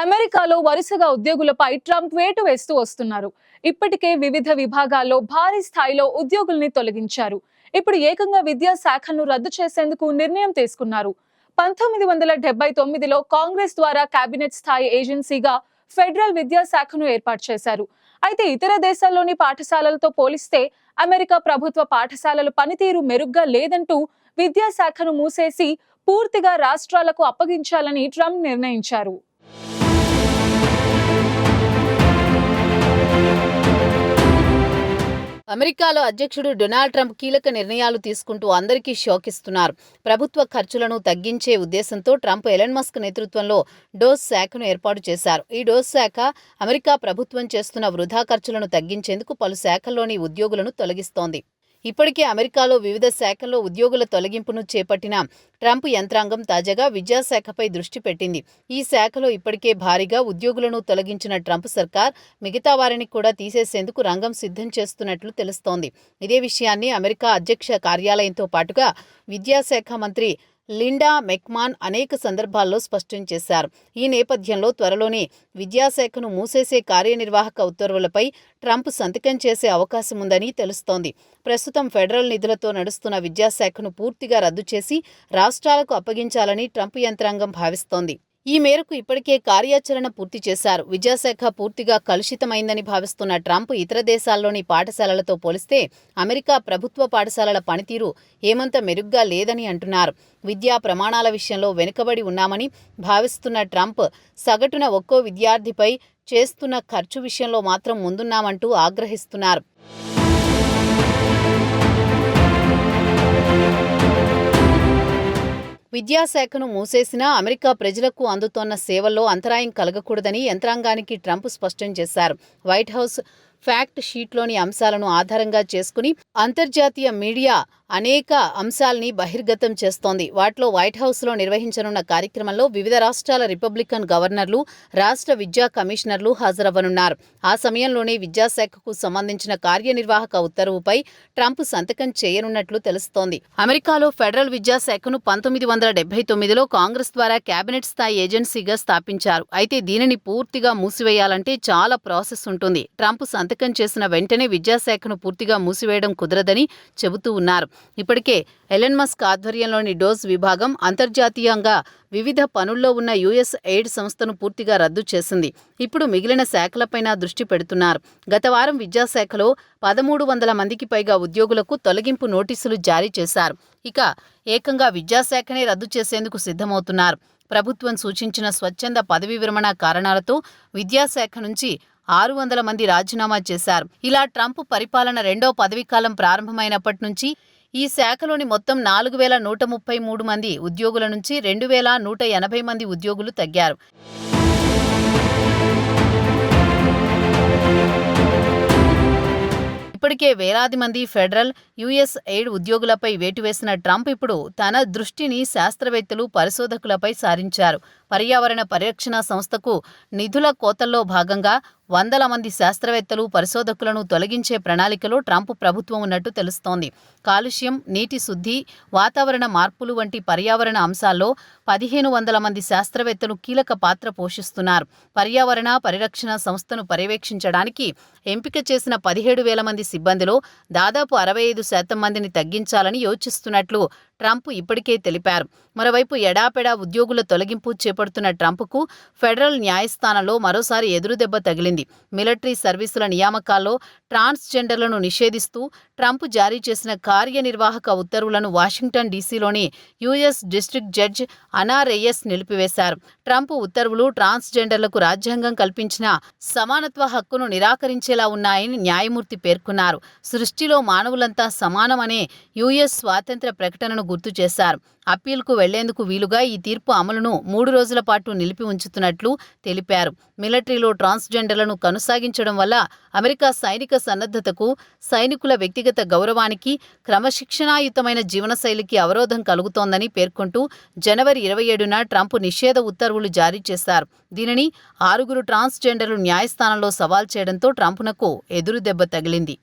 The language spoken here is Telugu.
అమెరికాలో వరుసగా ఉద్యోగులపై ట్రంప్ వేటు వేస్తూ వస్తున్నారు. ఇప్పటికే వివిధ విభాగాల్లో భారీ స్థాయిలో ఉద్యోగుల్ని తొలగించారు. ఇప్పుడు ఏకంగా విద్యాశాఖను రద్దు చేసేందుకు నిర్ణయం తీసుకున్నారు. పంతొమ్మిది వందల డెబ్బై తొమ్మిదిలో కాంగ్రెస్ ద్వారా కేబినెట్ స్థాయి ఏజెన్సీగా ఫెడరల్ విద్యాశాఖను ఏర్పాటు చేశారు. అయితే ఇతర దేశాల్లోని పాఠశాలలతో పోలిస్తే అమెరికా ప్రభుత్వ పాఠశాలల పనితీరు మెరుగ్గా లేదంటూ విద్యాశాఖను మూసేసి పూర్తిగా రాష్ట్రాలకు అప్పగించాలని ట్రంప్ నిర్ణయించారు. అమెరికాలో అధ్యక్షుడు డొనాల్డ్ ట్రంప్ కీలక నిర్ణయాలు తీసుకుంటూ అందరికీ షాక్ ఇస్తున్నారు ప్రభుత్వ ఖర్చులను తగ్గించే ఉద్దేశంతో ట్రంప్ ఎలన్ మస్క్ నేతృత్వంలో డోస్ శాఖను ఏర్పాటు చేశారు. ఈ డోస్ శాఖ అమెరికా ప్రభుత్వం చేస్తున్న వృధా ఖర్చులను తగ్గించేందుకు పలు శాఖల్లోని ఉద్యోగులను తొలగిస్తోంది. ఇప్పటికే అమెరికాలో వివిధ శాఖల్లో ఉద్యోగుల తొలగింపును చేపట్టిన ట్రంప్ యంత్రాంగం తాజాగా విద్యాశాఖపై దృష్టి పెట్టింది. ఈ శాఖలో ఇప్పటికే భారీగా ఉద్యోగులను తొలగించిన ట్రంప్ సర్కార్ మిగతా వారిని కూడా తీసేసేందుకు రంగం సిద్ధం చేస్తున్నట్లు తెలుస్తోంది. ఇదే విషయాన్ని అమెరికా అధ్యక్ష కార్యాలయంతో పాటుగా విద్యాశాఖ మంత్రి లిండా మెక్మాన్ అనేక సందర్భాల్లో స్పష్టం చేశారు. ఈ నేపథ్యంలో త్వరలోనే విద్యాశాఖను మూసేసే కార్యనిర్వాహక ఉత్తర్వులపై ట్రంప్ సంతకం చేసే అవకాశం ఉందని తెలుస్తోంది. ప్రస్తుతం ఫెడరల్ నిధులతో నడుస్తున్న విద్యాశాఖను పూర్తిగా రద్దు చేసి రాష్ట్రాలకు అప్పగించాలని ట్రంప్ యంత్రాంగం భావిస్తోంది. ఈ మేరకు ఇప్పటికే కార్యాచరణ పూర్తి చేశారు. విద్యాశాఖ పూర్తిగా కలుషితమైందని భావిస్తున్న ట్రంప్ ఇతర దేశాల్లోని పాఠశాలలతో పోలిస్తే అమెరికా ప్రభుత్వ పాఠశాలల పనితీరు ఏమంత మెరుగ్గా లేదని అంటున్నారు. విద్యా ప్రమాణాల విషయంలో వెనుకబడి ఉన్నామని భావిస్తున్న ట్రంప్ సగటున ఒక్కో విద్యార్థిపై చేస్తున్న ఖర్చు విషయంలో మాత్రం ముందున్నామంటూ ఆగ్రహిస్తున్నారు. విద్యాశాఖను మూసేసినా అమెరికా ప్రజలకు అందుతోన్న సేవల్లో అంతరాయం కలగకూడదని యంత్రాంగానికి ట్రంప్ స్పష్టం చేశారు. వైట్ హౌస్ ఫ్యాక్ట్ షీట్లోని అంశాలను ఆధారంగా చేసుకుని అంతర్జాతీయ మీడియా అనేక అంశాల్ని బహిర్గతం చేస్తోంది. వాటిలో వైట్ హౌస్లో నిర్వహించనున్న కార్యక్రమంలో వివిధ రాష్ట్రాల రిపబ్లికన్ గవర్నర్లు రాష్ట్ర విద్యా కమిషనర్లు హాజరవ్వనున్నారు. ఆ సమయంలోనే విద్యాశాఖకు సంబంధించిన కార్యనిర్వాహక ఉత్తర్వుపై ట్రంప్ సంతకం చేయనున్నట్లు తెలుస్తోంది. అమెరికాలో ఫెడరల్ విద్యాశాఖను పంతొమ్మిది వందల డెబ్బై తొమ్మిదిలో కాంగ్రెస్ ద్వారా కేబినెట్ స్థాయి ఏజెన్సీగా స్థాపించారు. అయితే దీనిని పూర్తిగా మూసివేయాలంటే చాలా ప్రాసెస్ ఉంటుంది. ట్రంప్ సంతకం చేసిన వెంటనే విద్యాశాఖను పూర్తిగా మూసివేయడం కుదరదని చెబుతూ ఉన్నారు. ఇప్పటికే ఎలన్ మస్క్ ఆధ్వర్యంలోని డోస్ విభాగం అంతర్జాతీయంగా వివిధ పనుల్లో ఉన్న యుఎస్ ఎయిడ్ సంస్థను పూర్తిగా రద్దు చేసింది. ఇప్పుడు మిగిలిన శాఖలపైన దృష్టి పెడుతున్నారు. గత వారం విద్యాశాఖలో పదమూడు వందల మందికి పైగా ఉద్యోగులకు తొలగింపు నోటీసులు జారీ చేశారు. ఇక ఏకంగా విద్యాశాఖనే రద్దు చేసేందుకు సిద్ధమవుతున్నారు. ప్రభుత్వం సూచించిన స్వచ్ఛంద పదవీ విరమణ కారణాలతో విద్యాశాఖ నుంచి ఆరు వందల మంది రాజీనామా చేశారు. ఇలా ట్రంప్ పరిపాలన రెండో పదవీకాలం ప్రారంభమైనప్పటి నుంచి ఈ శాఖలోని మొత్తం నాలుగు వేల నూట ముప్పై మూడు మంది ఉద్యోగుల నుంచి రెండు వేల నూట ఎనభై మంది ఉద్యోగులు తగ్గారు. ఇప్పటికే వేలాది మంది ఫెడరల్ యుఎస్ ఎయిడ్ ఉద్యోగులపై వేటు వేసిన ట్రంప్ ఇప్పుడు తన దృష్టిని శాస్త్రవేత్తలు పరిశోధకులపై సారించారు. పర్యావరణ పరిరక్షణ సంస్థకు నిధుల కోతల్లో భాగంగా వందల మంది శాస్త్రవేత్తలు పరిశోధకులను తొలగించే ప్రణాళికలో ట్రంప్ ప్రభుత్వం ఉన్నట్టు తెలుస్తోంది. కాలుష్యం నీటి శుద్ధి వాతావరణ మార్పులు వంటి పర్యావరణ అంశాల్లో పదిహేను వందల మంది శాస్త్రవేత్తలు కీలక పాత్ర పోషిస్తున్నారు. పర్యావరణ పరిరక్షణ సంస్థను పర్యవేక్షించడానికి ఎంపిక చేసిన పదిహేడు వేల మంది సిబ్బందిలో దాదాపు అరవై ఐదు శాతం మందిని తగ్గించాలని యోచిస్తున్నట్లు ట్రంప్ ఇప్పటికే తెలిపారు. మరోవైపు ఎడాపెడా ఉద్యోగుల తొలగింపు చేపడుతున్న ట్రంప్కు ఫెడరల్ న్యాయస్థానంలో మరోసారి ఎదురుదెబ్బ తగిలింది. మిలిటరీ సర్వీసుల నియామకాల్లో ట్రాన్స్జెండర్లను నిషేధిస్తూ ట్రంప్ జారీ చేసిన కార్యనిర్వాహక ఉత్తర్వులను వాషింగ్టన్ డీసీలోని యుఎస్ డిస్ట్రిక్ట్ జడ్జ్ అనా నిలిపివేశారు. ట్రంప్ ఉత్తర్వులు ట్రాన్స్జెండర్లకు రాజ్యాంగం కల్పించిన సమానత్వ హక్కును నిరాకరించేలా ఉన్నాయని న్యాయమూర్తి పేర్కొన్నారు. సృష్టిలో మానవులంతా సమానమనే యుఎస్ స్వాతంత్ర ప్రకటనను గుర్తు చేశారు. అప్పీల్కు వెళ్ళేందుకు వీలుగా ఈ తీర్పు అమలును మూడు రోజుల పాటు నిలిపి ఉంచుతున్నట్లు తెలిపారు. మిలిటరీలో ట్రాన్స్జెండర్లను కొనసాగించడం వల్ల అమెరికా సైనిక సన్నద్ధతకు సైనికుల వ్యక్తిగత గౌరవానికి క్రమశిక్షణాయుతమైన జీవనశైలికి అవరోధం కలుగుతోందని పేర్కొంటూ జనవరి ఇరవై ఏడున ట్రంప్ నిషేధ ఉత్తర్వులు జారీ చేశారు. దీనిని ఆరుగురు ట్రాన్స్జెండర్లు న్యాయస్థానంలో సవాల్ చేయడంతో ట్రంప్నకు ఎదురుదెబ్బ తగిలింది.